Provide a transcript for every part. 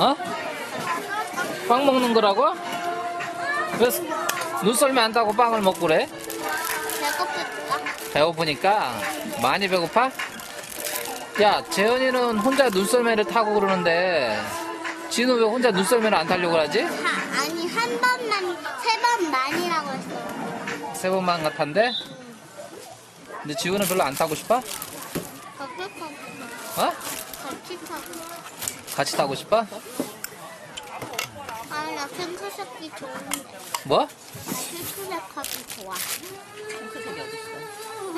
어? 빵 먹는 거라고? 그래서 눈썰매 안 타고 빵을 먹고 그래? 배고프다. 배고프니까 많이 배고파? 야 재현이는 혼자 눈썰매를 타고 그러는데 진우 왜 혼자 눈썰매를 안 타려고 하지? 하, 아니 한 번만 세 번만이라고 했어. 세 번만 같은데? 근데 지우는 별로 안 타고 싶어? 어? 같이 타고. 싶어? 아니 나 핑크색이 좋은데. 뭐? 나 핑크색 하기 좋아. 핑크색이 어딨어?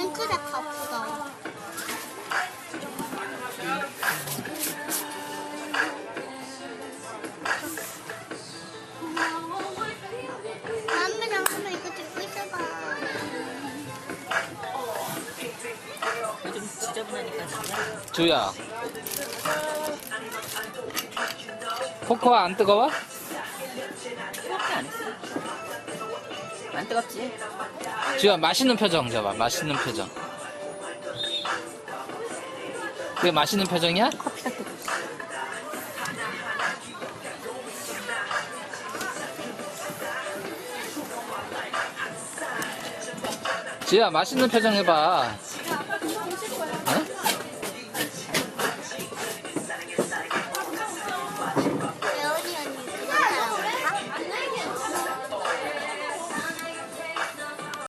이거 듣고 있어봐. 요즘 지저분하니까 진짜. 주야 코코아 안 뜨거워? 안 했어. 안 뜨겁지? 주야 맛있는 표정 줘봐 맛있는 표정 그게 맛있는 표정이야? 커피가 있어. 지야 맛있는 표정 해봐